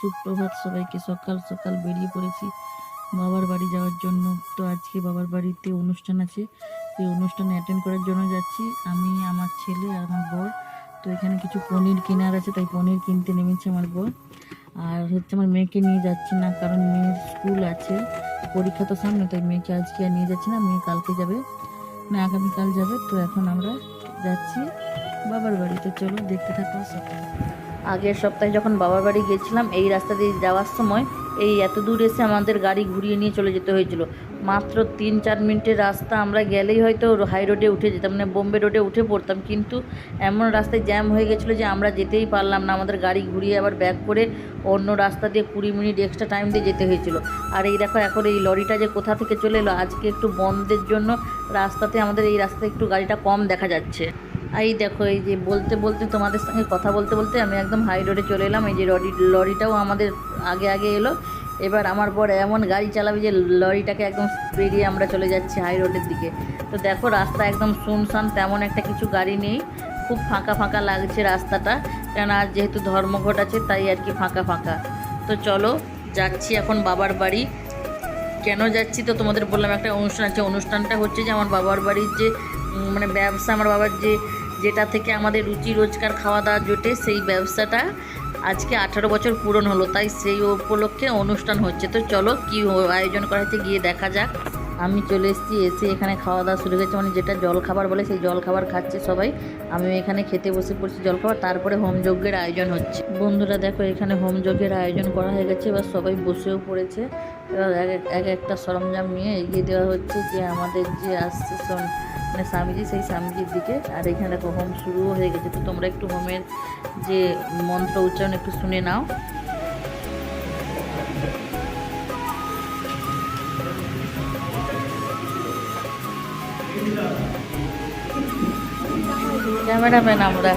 সুপ্রভাত। সবাইকে সকাল সকাল বেরিয়ে পড়েছি বাবার বাড়ি যাওয়ার জন্য। তো আজকে বাবার বাড়িতে অনুষ্ঠান আছে। সেই অনুষ্ঠানে অ্যাটেন্ড করার জন্য যাচ্ছি। আমি, আমার ছেলে আর আমার বর। তো এখানে কিছু পনির কেনার আছে, তাই পনির কিনতে নেমেছে আমার বর। আর হচ্ছে আমার মেয়েকে নিয়ে যাচ্ছি না, কারণ মেয়ের স্কুল আছে, পরীক্ষা তো সামনে, তাই মেয়েকে আজকে আর নিয়ে যাচ্ছি না, মেয়ে কালকে যাবে। না, আগামীকাল যাবে, তো এখন আমরা যাচ্ছি বাবার বাড়িতে চলো, দেখতে থাকো সকাল। আগের সপ্তাহে যখন বাবার বাড়ি গেছিলাম এই রাস্তা দিয়ে যাওয়ার সময় এই এত দূর এসে আমাদের গাড়ি ঘুরিয়ে নিয়ে চলে যেতে হয়েছিল। মাত্র তিন চার মিনিটের রাস্তা আমরা গেলেই হয়তো হাই রোডে উঠে যেতাম মানে বোম্বে রোডে উঠে পড়তাম। কিন্তু এমন রাস্তায় জ্যাম হয়ে গেছিল যে আমরা যেতেই পারলাম না। আমাদের গাড়ি ঘুরিয়ে আবার ব্যাক করে অন্য রাস্তা দিয়ে কুড়ি মিনিট এক্সট্রা টাইম দিয়ে যেতে হয়েছিল। আর এই দেখো, এখন এই লরিটা যে কোথা থেকে চলে এলো, আজকে একটু বন্ধের জন্য রাস্তাতে আমাদের এই রাস্তায় একটু গাড়িটা কম দেখা যাচ্ছে। এই দেখো, এই যে বলতে বলতে তোমাদের সঙ্গে কথা বলতে বলতে আমি একদম হাই রোডে চলে এলাম। এই যে লরি, লরিটাও আমাদের আগে আগে এলো। এবার আমার পর এমন গাড়ি চালাবে যে লরিটাকে একদম পেরিয়ে আমরা চলে যাচ্ছি হাই রোডের দিকে। তো দেখো, রাস্তা একদম শুনশান, তেমন একটা কিছু গাড়ি নেই। খুব ফাঁকা ফাঁকা লাগছে রাস্তাটা। কেন আর যেহেতু ধর্মঘট আছে, তাই আর কি ফাঁকা ফাঁকা। তো চলো, যাচ্ছি এখন বাবার বাড়ি। কেন যাচ্ছি তো তোমাদের বললাম, একটা অনুষ্ঠান আছে। অনুষ্ঠানটা হচ্ছে যে আমার বাবার বাড়ির যে মানে ব্যবসা, আমার বাবার যে যেটা থেকে আমাদের রুচি রোজগার খাওয়া দাওয়া জোটে সেই ব্যবসাটা আজকে আঠারো বছর পূরণ হলো, তাই সেই উপলক্ষে অনুষ্ঠান হচ্ছে। তো চলো কি আয়োজন করা হচ্ছে গিয়ে দেখা যাক। আমি চলে এসেছি, এসে এখানে খাওয়া দাওয়া শুরু হয়েছে মানে যেটা জল খাবার বলে সেই জল খাবার খাচ্ছে সবাই। আমি এখানে খেতে বসে পড়ছি জল খাবার তারপরে হোমযজ্ঞের আয়োজন হচ্ছে। বন্ধুরা দেখো এখানে হোমযজ্ঞের আয়োজন করা হয়ে গেছে, এবার সবাই বসেও পড়েছে। এবার এক এক- এক একটা সরঞ্জাম নিয়ে এগিয়ে দেওয়া হচ্ছে যে আমাদের যে আসছে মানে স্বামীজি, সেই স্বামীজির দিকে। আর এখানে দেখো, হোম শুরুও হয়ে গেছে। তো তোমরা একটু হোমের যে মন্ত্র উচ্চারণ একটু শুনে নাও। ক্যামেরাম্যান আমরা।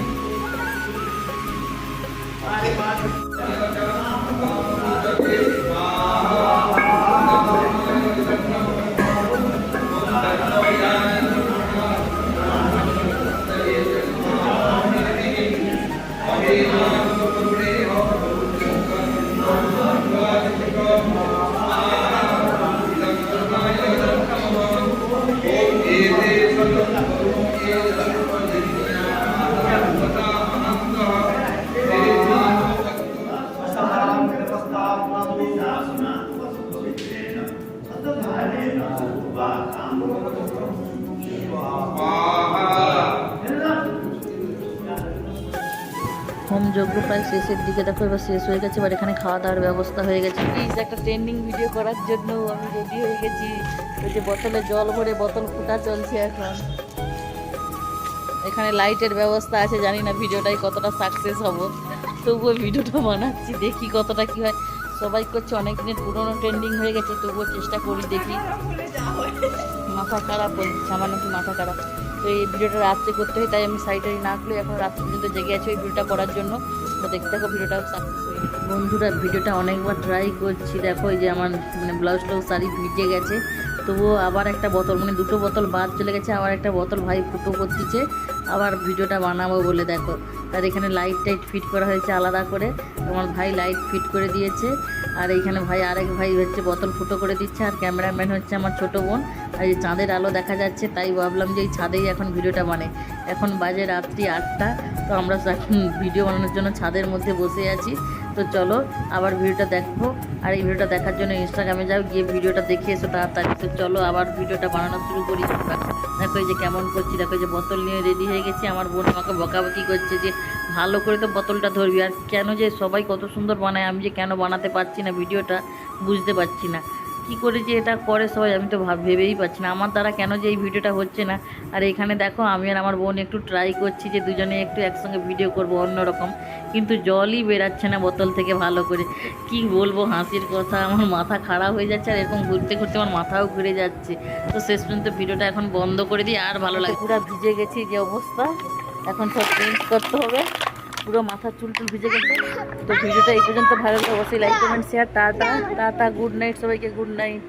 হোম যজ্ঞ প্রায় শেষের দিকে দেখো, এবার শেষ হয়ে গেছে, এবার এখানে খাওয়া দাওয়ার ব্যবস্থা হয়ে গেছে। প্লিজ একটা ট্রেন্ডিং ভিডিও করার জন্য আমি রেডি হয়ে গেছি। ওই যে বোতলে জল ভরে বোতল ফুটা চলছে এখন। এখানে লাইটের ব্যবস্থা আছে, জানি না ভিডিওটাই কতটা সাকসেস হব। তবুও ভিডিওটা বানাচ্ছি, দেখি কতটা কি হয়। সবাই করছে অনেক দিনের পুরোনো ট্রেন্ডিং হয়ে গেছে, তবুও চেষ্টা করি দেখি। মাথা খারাপ সামান্য নাকি মাথা খারাপ। তো এই ভিডিওটা রাত্রে করতে হয়, তাই আমি সাইডে না খুলে এখন রাত্রে পর্যন্ত জেগে আছি ওই ভিডিওটা করার জন্য। তো দেখতে থাকো ভিডিওটা। বন্ধুরা, ভিডিওটা অনেকবার ট্রাই করছি। দেখো যে আমার মানে ব্লাউজ টাউজ শাড়ি ভিজে গেছে। তবুও আবার একটা বোতল মানে দুটো বোতল বাদ চলে গেছে, আবার একটা বোতল ভাই ফুটো করতেছে আবার ভিডিওটা বানাবো বলে দেখো। তার এখানে লাইট টাইট ফিট করা হয়েছে আলাদা করে। আমার ভাই লাইট ফিট করে দিয়েছে। আর এইখানে ভাই আরেক ভাই হচ্ছে বোতল ফুটো করে দিচ্ছে। আর ক্যামেরাম্যান হচ্ছে আমার ছোটো বোন। আর এই চাঁদের আলো দেখা যাচ্ছে, তাই ভাবলাম যে এই ছাদেই এখন ভিডিওটা বানে এখন বাজে রাত্রি আটটা, তো আমরা এখন ভিডিও বানানোর জন্য ছাদের মধ্যে বসে আছি। তো চলো আবার ভিডিওটা দেখব। আর এই ভিডিওটা দেখার জন্য ইনস্টাগ্রামে যাও, গিয়ে ভিডিওটা দেখে এসো তাড়াতাড়ি। তো চলো আবার ভিডিওটা বানানো শুরু করি দেখো এই যে কেমন করছি, দেখো যে বোতল নিয়ে রেডি হয়ে গেছি। আমার বোন আমাকে বকাবকি করছে যে, ভালো করে তো বোতলটা ধরবি। আর কেন যে সবাই কত সুন্দর বানায়, আমি যে কেন বানাতে পারছি না ভিডিওটা, বুঝতে পারছি না। কি করে যে এটা করে সবাই, আমি তো ভাব ভেবেই পাচ্ছি না। আমার দ্বারা কেন যে এই ভিডিওটা হচ্ছে না? আর এখানে দেখো, আমি আর আমার বোন একটু ট্রাই করছি যে দুজনে একটু একসঙ্গে ভিডিও করব অন্যরকম। কিন্তু জলই বেরাচ্ছে না বোতল থেকে ভালো করে। কি বলব, হাসির কথা। আমার মাথা খারাপ হয়ে যাচ্ছে আর এরকম ঘুরতে ঘুরতে আমার মাথাও ঘুরে যাচ্ছে। তো শেষ পর্যন্ত ভিডিওটা এখন বন্ধ করে দিই, আর ভালো লাগে পুরো ভিজে গেছি যে অবস্থা। এখন সব চেঞ্জ করতে হবে। পুরো মাথা চুল ভিজে গেছে। তো ভিডিওটা এই পর্যন্ত ভালো লাগে অবশ্যই like comment share tata tata good night সবাইকে গুড নাইট